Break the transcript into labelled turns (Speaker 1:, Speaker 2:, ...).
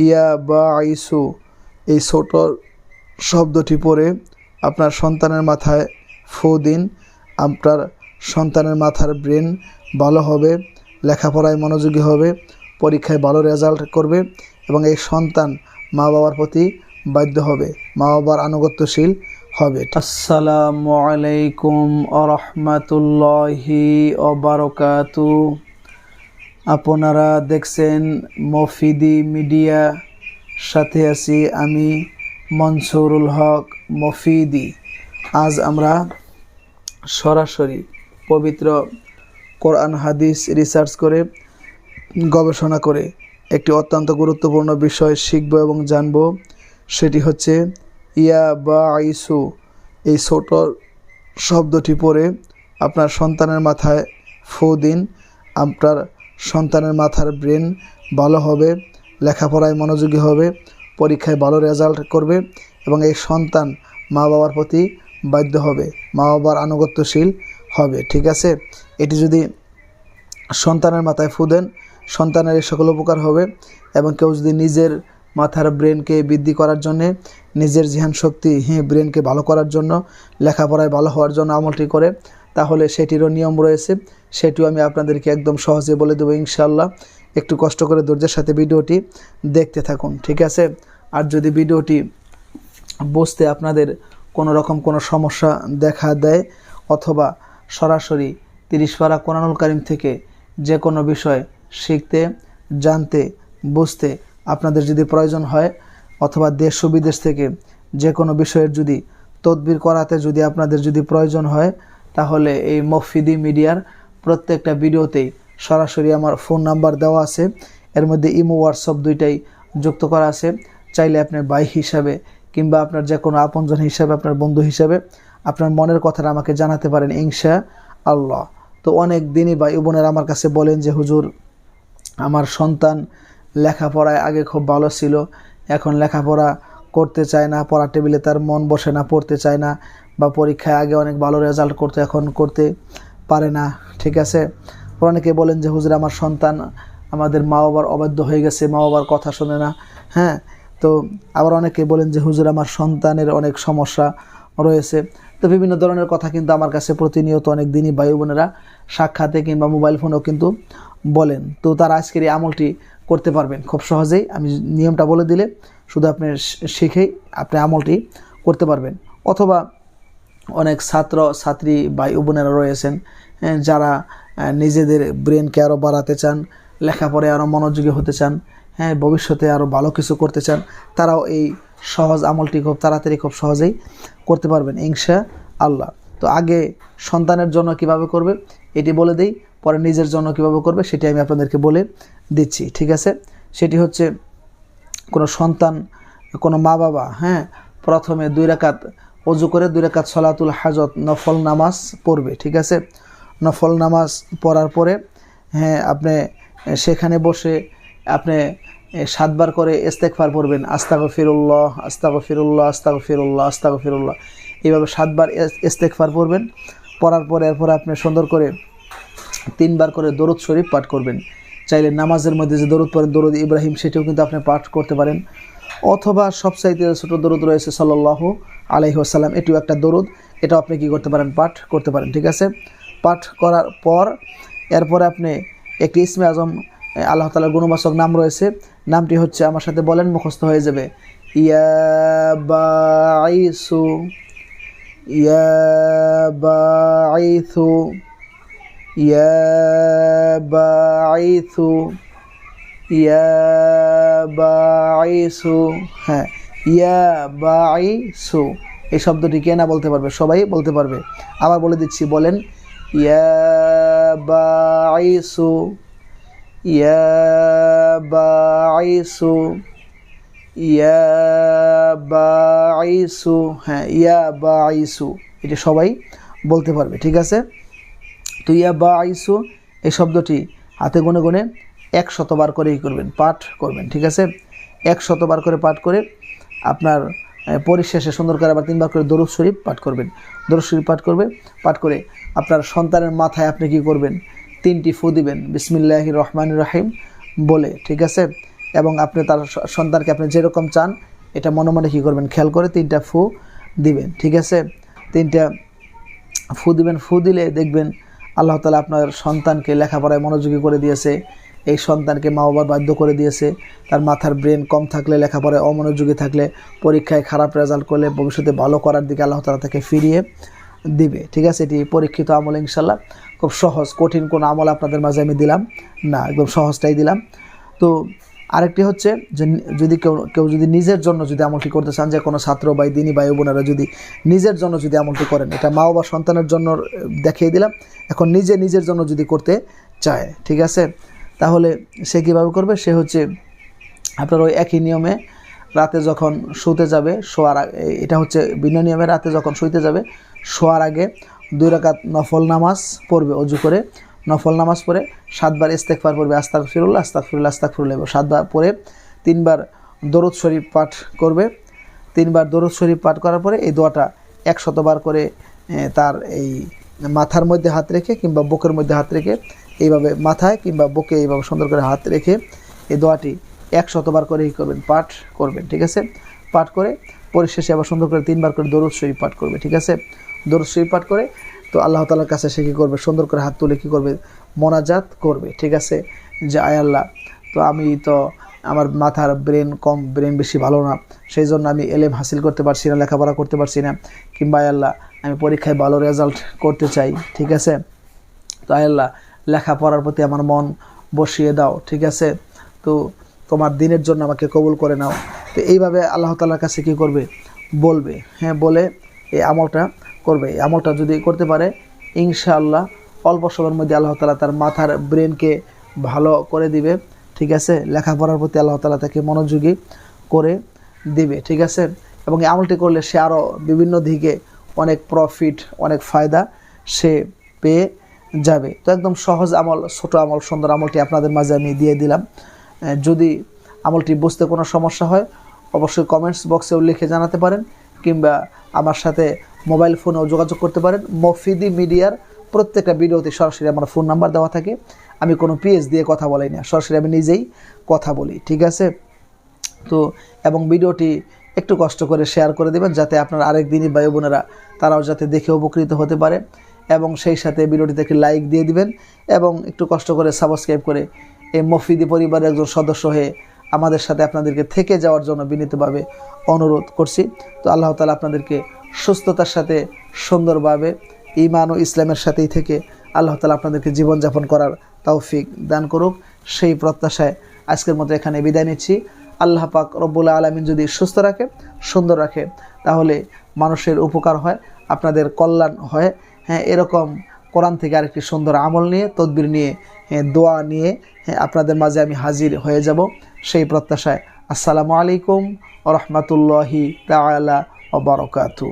Speaker 1: ইয়া বা আইসু এই ছোট শব্দটি পড়ে আপনার সন্তানের মাথায় ফু দিন, আপনার সন্তানের মাথার ব্রেন ভালো হবে, লেখাপড়ায় মনোযোগী হবে, পরীক্ষায় ভালো রেজাল্ট করবে এবং এই সন্তান মা বাবার প্রতি বাধ্য হবে মা বাবার আনুগত্যশীল হবে। আসসালামু আলাইকুম আরহামাতুল্লাহি অবারকাতু আপনারা দেখছেন মফিদি মিডিয়া, সাথে আছি আমি মনসুরুল হক মফিদি। আজ আমরা সরাসরি পবিত্র কোরআন হাদিস রিসার্চ করে, গবেষণা করে একটি অত্যন্ত গুরুত্বপূর্ণ বিষয় শিখব এবং জানব, সেটি হচ্ছে ইয়া বা আইসু এই ছোট শব্দটি পড়ে আপনার সন্তানের মাথায় ফু দিন, আপনার সন্তানের মাথার ব্রেন ভালো হবে, লেখাপড়ায় মনোযোগী হবে, পরীক্ষায় ভালো রেজাল্ট করবে এবং এই সন্তান মা বাবার প্রতি বাধ্য হবে মা বাবার আনুগত্যশীল হবে, ঠিক আছে? এটি যদি সন্তানের মাথায় ফু দেন, সন্তানের এই সকল উপকার হবে এবং কেউ যদি নিজের মাথার ব্রেনকে বৃদ্ধি করার জন্যে, নিজের জিহান শক্তি হ্যাঁ ব্রেনকে ভালো করার জন্য, লেখাপড়ায় ভালো হওয়ার জন্য আমলটি করে, তাহলে সেটিরও নিয়ম রয়েছে। সেটিও আমি আপনাদেরকে একদম সহজে বলে দেবো ইনশাল্লাহ একটু কষ্ট করে ধৈর্যের সাথে ভিডিওটি দেখতে থাকুন, ঠিক আছে? আর যদি ভিডিওটি বুঝতে আপনাদের কোনো রকম কোনো সমস্যা দেখা দেয় অথবা সরাসরি তিরিশ পারা কোরআনুল কারিম থেকে যে কোনো বিষয় শিখতে, জানতে, বুঝতে আপনাদের যদি প্রয়োজন হয় অথবা দেশ ও বিদেশ থেকে যে কোনো বিষয়ের যদি তদবির করাতে যদি আপনাদের যদি প্রয়োজন হয় তাহলে এই মফিদি মিডিয়ার প্রত্যেকটা ভিডিওতেই সরাসরি আমার ফোন নাম্বার দেওয়া আছে। এর মধ্যে ইমো, হোয়াটসঅ্যাপ দুইটাই যুক্ত করা আছে। চাইলে আপনার ভাই হিসাবে কিংবা আপনার যে কোনো আপনজন হিসাবে, আপনার বন্ধু হিসাবে আপনার মনের কথাটা আমাকে জানাতে পারেন, ইনশা আল্লাহ। তো অনেক দিনই ভাই বোনেরা আমার কাছে বলেন যে, হুজুর, আমার সন্তান লেখাপড়ায় আগে খুব ভালো ছিল, এখন লেখাপড়া করতে চায় না, পড়ার টেবিলে তার মন বসে না, পড়তে চায় না বা পরীক্ষায় আগে অনেক ভালো রেজাল্ট করতে, এখন করতে পারে না, ঠিক আছে? অনেকে বলেন যে, হুজুর, আমার সন্তান আমাদের মা বাবার অবাধ্য হয়ে গেছে মা বাবার কথা শোনে না। হ্যাঁ তো আবার অনেকে বলেন যে, হুজুর, আমার সন্তানের অনেক সমস্যা রয়েছে। তো বিভিন্ন ধরনের কথা কিন্তু আমার কাছে প্রতিনিয়ত অনেক দিনই ভাই বোনেরা সাক্ষাতে কিংবা মোবাইল ফোনেও কিন্তু বলেন। তো তার আজকের এই আমলটি করতে পারবেন খুব সহজেই। আমি নিয়মটা বলে দিলে শুধু আপনি শিখেই আপনি আমলটি করতে পারবেন। অথবা অনেক ছাত্র, ছাত্রী ভাই বোনেরা রয়েছেন যারা নিজেদের ব্রেনকে আরও বাড়াতে চান, লেখাপড়ায় আরও মনোযোগী হতে চান হ্যাঁ ভবিষ্যতে আরও ভালো কিছু করতে চান, তারাও এই সহজ আমলটি খুব তাড়াতাড়ি, খুব সহজেই করতে পারবেন ইনশা আল্লাহ তো আগে সন্তানের জন্য কীভাবে করবে, এটি বলে দেই, পরে নিজের জন্য কীভাবে করবে, সেটি আমি আপনাদেরকে বলে দিচ্ছি, ঠিক আছে? সেটি হচ্ছে কোনো সন্তান, কোনো মা বাবা হ্যাঁ প্রথমে দুই রাকাত অজু করে দুই রাকাত সলাতুল হাজত, নফল নামাজ পড়বে, ঠিক আছে? নফল নামাজ পড়ার পরে হ্যাঁ আপনি সেখানে বসে আপনি সাতবার করে ইস্তেকফার পড়বেন আস্তাগ ফিরুল্লাহ আস্তাগ ফিরুল্লাহ আস্তাগ ফিরুল্লাহ আস্তাগ ফিরুল্লাহ এইভাবে সাতবার ইস্তেকফার পড়বেন, পড়ার পরে এরপরে আপনি সুন্দর করে তিনবার করে দরুদ শরীফ পাঠ করবেন। চাইলে নামাজের মধ্যে যে দরুদ পড়েন দরুদ ইব্রাহিম সেটিও কিন্তু আপনি পাঠ করতে পারেন। অথবা সবচাইতে ছোটো দরুদ রয়েছে সাল্লাহ আলহি আসাল্লাম এটিও একটা দরুদ। এটাও আপনি কি করতে পারেন? পাঠ করতে পারেন, ঠিক আছে? পাঠ করার পর এরপরে আপনি একটি ইসমে আজম আল্লাহ তালার গুণবাচক নাম রয়েছে। নামটি হচ্ছে, আমার সাথে বলেন, মুখস্থ হয়ে যাবে। ইয়াবাইসু ইয়াবাইসু ইয়াবাইসু ইয়াবাইসু হ্যাঁ ইয়াবাইসু। এই শব্দটি কে না বলতে পারবে? সবাই বলতে পারবে। আবার বলে দিচ্ছি, বলেন, ইয়াবাইসু ইয়াবাইসু ইয়াবাইসু হ্যাঁ ইয়াবাইসু। এটা সবাই বলতে পারবে, ঠিক আছে? তো ইয়াবাইসু, এই শব্দটি হাতে গুনে গুনে এক শতবার করেই করবেন, পাঠ করবেন, ঠিক আছে? এক শতবার করে পাঠ করে আপনার পরিশেষে সুন্দর করে আবার তিনবার করে দরুদ শরীফ পাঠ করবেন। দরুদ শরীফ পাঠ করবে, পাঠ করে আপনার সন্তানের মাথায় আপনি কি করবেন? তিনটি ফু দিবেন বিসমিল্লাহ রহমান রাহিম বলে, ঠিক আছে? এবং আপনি তার সন্তানকে আপনি যেরকম চান, এটা মনে মনে কী করবেন? খেয়াল করে তিনটা ফু দিবেন, ঠিক আছে? তিনটা ফু দিবেন, ফু দিলে দেখবেন আল্লাহ তালা আপনার সন্তানকে লেখাপড়ায় মনোযোগী করে দিয়েছে। এই সন্তানকে মা বাবার বাধ্য করে দিয়েছে। তার মাথার ব্রেন কম থাকলে, লেখাপড়ায় অমনোযোগী থাকলে, পরীক্ষায় খারাপ রেজাল্ট করলে ভবিষ্যতে ভালো করার দিকে আল্লাহ তালা তাকে ফিরিয়ে দিবে। ঠিক আছে? এটি পরীক্ষিত আমল ইনশাল্লাহ খুব সহজ, কঠিন কোনো আমল আপনাদের মাঝে আমি দিলাম না, একদম সহজটাই দিলাম। তো আরেকটি হচ্ছে যে যদি কেউ কেউ যদি নিজের জন্য যদি আমলটি করতে চান, যে কোনো ছাত্র বা দিনী ভাই বোনেরা যদি নিজের জন্য যদি আমলটি করেন, এটা মা বাবা সন্তানের জন্য দেখিয়ে দিলাম। এখন নিজে নিজের জন্য যদি করতে চায়, ঠিক আছে? তাহলে সে কীভাবে করবে? সে হচ্ছে আপনার ওই একই নিয়মে রাতে যখন শুতে যাবে, শোয়ার এটা হচ্ছে ভিন্ন নিয়মে রাতে যখন শুইতে যাবে, শোয়ার আগে দুই রাকাত নফল নামাজ পড়বে, অজু করে। নফল নামাজ পড়ে সাতবার ইস্তেকবার পড়বে আস্তাক ফিরুল্লাহ আস্তাক ফিরুল্লাহ আস্তাক ফিরুল্লাহ সাতবার পরে তিনবার দরুদ শরীফ পাঠ করবে। তিনবার দরুদ শরীফ পাঠ করার পরে এই দোয়াটা একশতবার করে তার এই মাথার মধ্যে হাত রেখে কিংবা বুকের মধ্যে হাত রেখে এইভাবে মাথায় কিংবা বুকে এইভাবে সুন্দর করে হাত রেখে এই দোয়াটি একশতবার করে ই করবেন, পাঠ করবেন, ঠিক আছে? পাঠ করে পরিশেষে আবার সুন্দর করে তিনবার করে দরুদ শরীফ পাঠ করবে, ঠিক আছে? দরুদ শরীফ পাঠ করে তো আল্লাহ তালার কাছে সে কী করবে? সুন্দর করে হাত তুলে কী করবে? মোনাজাত করবে, ঠিক আছে? যে আয় আল্লাহ, তো আমি তো আমার মাথার ব্রেন কম, ব্রেন বেশি ভালো না সেই জন্য আমি এলেম হাসিল করতে পারছি না, লেখাপড়া করতে পারছি না। কিংবা আয় আল্লাহ, আমি পরীক্ষায় ভালো রেজাল্ট করতে চাই, ঠিক আছে? তো আয় আল্লাহ লেখাপড়ার প্রতি আমার মন বসিয়ে দাও, ঠিক আছে? তো তোমার দিনের জন্য আমাকে কবুল করে নাও। তো এইভাবে আল্লাহ তালার কাছে কি করবে? বলবে। হ্যাঁ বলে এই আমলটা করবে। এই আমলটা যদি করতে পারে, ইনশাআল্লাহ অল্প সময়ের মধ্যে আল্লাহ তালা তার মাথার ব্রেনকে ভালো করে দিবে, ঠিক আছে? লেখাপড়ার প্রতি আল্লাহ তালা তাকে মনোযোগী করে দিবে, ঠিক আছে? এবং এই আমলটি করলে সে আরও বিভিন্ন দিকে অনেক প্রফিট অনেক ফায়দা সে পেয়ে যাবে। তো একদম সহজ আমল, ছোট আমল, সুন্দর আমলটি আপনাদের মাঝে আমি দিয়ে দিলাম। যদি আমলটি বুঝতে কোনো সমস্যা হয়, অবশ্যই কমেন্টস বক্সেও লিখে জানাতে পারেন, কিংবা আমার সাথে মোবাইল ফোনেও যোগাযোগ করতে পারেন। মফিদি মিডিয়ার প্রত্যেকটা ভিডিওতে সরাসরি আমার ফোন নাম্বার দেওয়া থাকে। আমি কোনো পিএস দিয়ে কথা বলাই না, সরাসরি আমি নিজেই কথা বলি, ঠিক আছে? তো, এবং ভিডিওটি একটু কষ্ট করে শেয়ার করে দেবেন, যাতে আপনার আরেক দিনই ভাই বোনেরা, তারাও যাতে দেখে উপকৃত হতে পারে। এবং সেই সাথে ভিডিওটিতে একটি লাইক দিয়ে দিবেন এবং একটু কষ্ট করে সাবস্ক্রাইব করে এই মফিদি পরিবারের একজন সদস্য হয়ে আমাদের সাথে আপনাদেরকে থেকে যাওয়ার জন্য বিনীতভাবে অনুরোধ করছি। তো আল্লাহ তালা আপনাদেরকে সুস্থতার সাথে, সুন্দরভাবে ইমান ও ইসলামের সাথেই থেকে আল্লাহ তালা আপনাদেরকে জীবনযাপন করার তৌফিক দান করুক। সেই প্রত্যাশায় আজকের মতো এখানে বিদায় নিচ্ছি। আল্লাহ পাক রব্বুল আলমিন যদি সুস্থ রাখে, সুন্দর রাখে, তাহলে মানুষের উপকার হয়, আপনাদের কল্যাণ হয়। হ্যাঁ এরকম কোরআন থেকে আরেকটি সুন্দর আমল নিয়ে, তদবির নিয়ে দোয়া নিয়ে আপনাদের মাঝে আমি হাজির হয়ে যাব। সেই প্রত্যাশায় আসসালামু আলাইকুম রহমতুল্লাহি তালা ও বারকাতু